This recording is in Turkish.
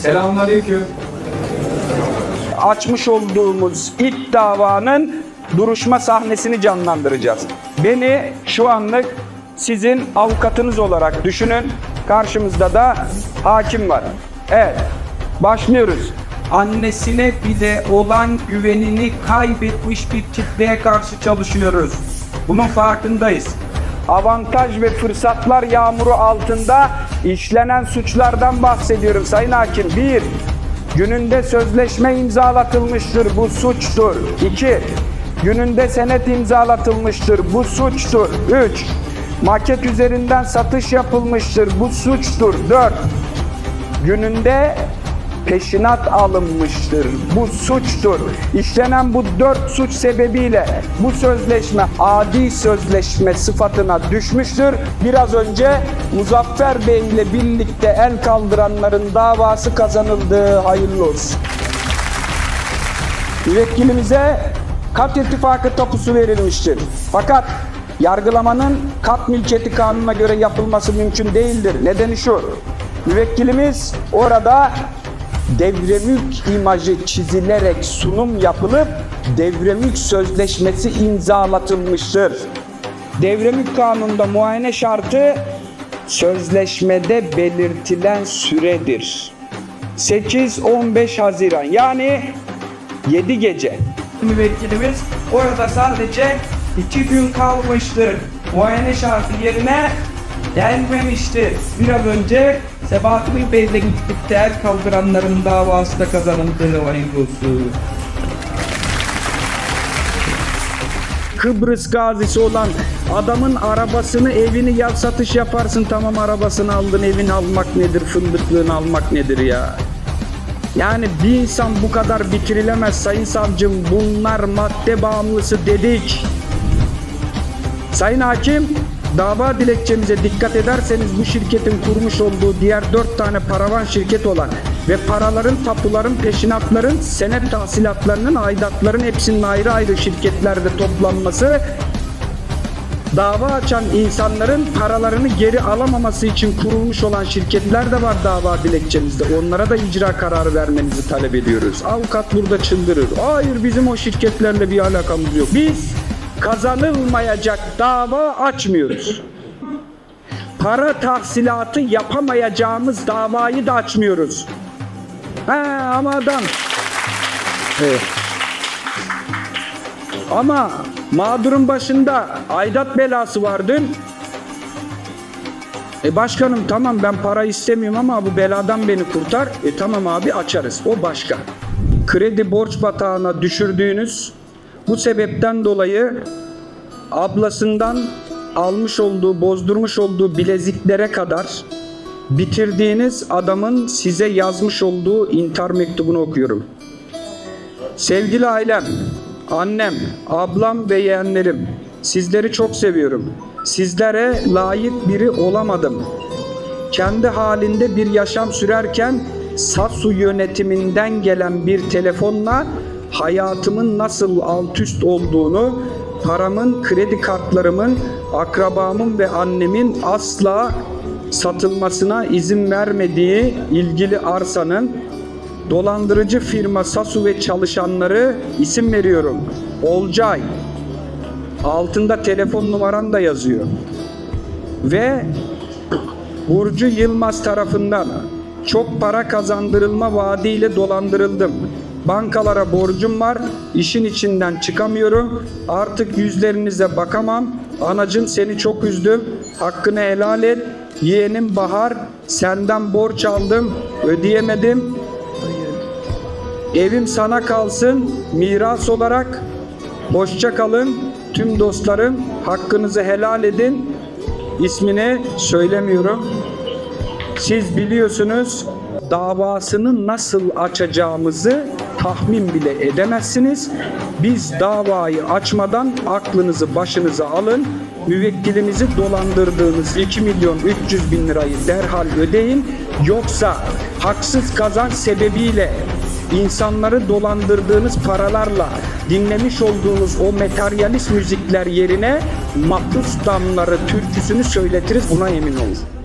Selamünaleyküm. açmış olduğumuz ilk davanın duruşma sahnesini canlandıracağız. Beni şu anlık sizin avukatınız olarak düşünün. Karşımızda da hakim var. Evet, başlıyoruz. Annesine bile olan güvenini kaybetmiş bir kitleye karşı çalışıyoruz. Bunun farkındayız. Avantaj ve fırsatlar yağmuru altında işlenen suçlardan bahsediyorum Sayın Hakim. Bir, Gününde sözleşme imzalatılmıştır. Bu suçtur. 2. Gününde senet imzalatılmıştır. Bu suçtur. 3. Maket üzerinden satış yapılmıştır. Bu suçtur. 4. Gününde peşinat alınmıştır. Bu suçtur. İşlenen bu dört suç sebebiyle bu sözleşme adi sözleşme sıfatına düşmüştür. Biraz önce Muzaffer Bey ile birlikte el kaldıranların davası kazanıldı. Hayırlı olsun. Müvekkilimize kat ittifakı tapusu verilmiştir. Fakat yargılamanın kat mülkiyeti kanununa göre yapılması mümkün değildir. Nedeni şu. Müvekkilimiz orada devremülk imajı çizilerek sunum yapılıp devremülk sözleşmesi imzalatılmıştır. Devremülk kanununda muayene şartı sözleşmede belirtilen süredir. 8-15 Haziran yani 7 gece. Müvekkilimiz orada sadece 2 gün kalmıştır. Muayene şartı yerine gelmemiştir. Biraz önce Sebahattin Bey'le gittik el kaldıranların davası da kazanıldı. Hayırlı olsun. Kıbrıs gazisi olan adamın arabasını evini ya satış yaparsın tamam arabasını aldın evini almak nedir fındıklığını almak nedir ya. Yani bir insan bu kadar bitirilemez sayın savcım bunlar madde bağımlısı dedik. Sayın hakim dava dilekçemize dikkat ederseniz bu şirketin kurmuş olduğu diğer dört tane paravan şirket olan ve paraların, tapuların, peşinatların, senet tahsilatlarının, aidatların hepsinin ayrı ayrı şirketlerde toplanması dava açan insanların paralarını geri alamaması için kurulmuş olan şirketler de var dava dilekçemizde. Onlara da icra kararı vermenizi talep ediyoruz. Avukat burada çıldırır. Hayır bizim o şirketlerle bir alakamız yok. Biz kazanılmayacak dava açmıyoruz. Para tahsilatı yapamayacağımız davayı da açmıyoruz. He ama adam Evet. Ama mağdurun başında aidat belası var. E başkanım tamam ben para istemiyorum ama bu beladan beni kurtar. E tamam abi açarız. O başka. Kredi borç batağına düşürdüğünüz bu sebepten dolayı ablasından almış olduğu, bozdurmuş olduğu bileziklere kadar bitirdiğiniz adamın size yazmış olduğu intihar mektubunu okuyorum. Sevgili ailem, annem, ablam ve yeğenlerim, sizleri çok seviyorum. Sizlere layık biri olamadım. Kendi halinde bir yaşam sürerken Sasu yönetiminden gelen bir telefonla hayatımın nasıl alt üst olduğunu, paramın, kredi kartlarımın, akrabamın ve annemin asla satılmasına izin vermediği ilgili arsanın dolandırıcı firma Sasu ve çalışanları isim veriyorum. Olcay. Altında telefon numaran da yazıyor. Ve Burcu Yılmaz tarafından çok para kazandırılma vaadiyle dolandırıldım. Bankalara borcum var, işin içinden çıkamıyorum. Artık yüzlerinize bakamam. Anacım seni çok üzdüm. Hakkını helal et. Yeğenim Bahar, senden borç aldım, ödeyemedim. Evim sana kalsın miras olarak. Hoşça kalın tüm dostlarım. Hakkınızı helal edin. İsmini söylemiyorum. Siz biliyorsunuz davasını nasıl açacağımızı tahmin bile edemezsiniz. Biz davayı açmadan aklınızı başınıza alın. Müvekkilimizi dolandırdığınız 2 milyon 300 bin lirayı derhal ödeyin. Yoksa haksız kazanç sebebiyle insanları dolandırdığınız paralarla dinlemiş olduğunuz o materyalist müzikler yerine mahpus damları türküsünü söyletiriz buna emin olun.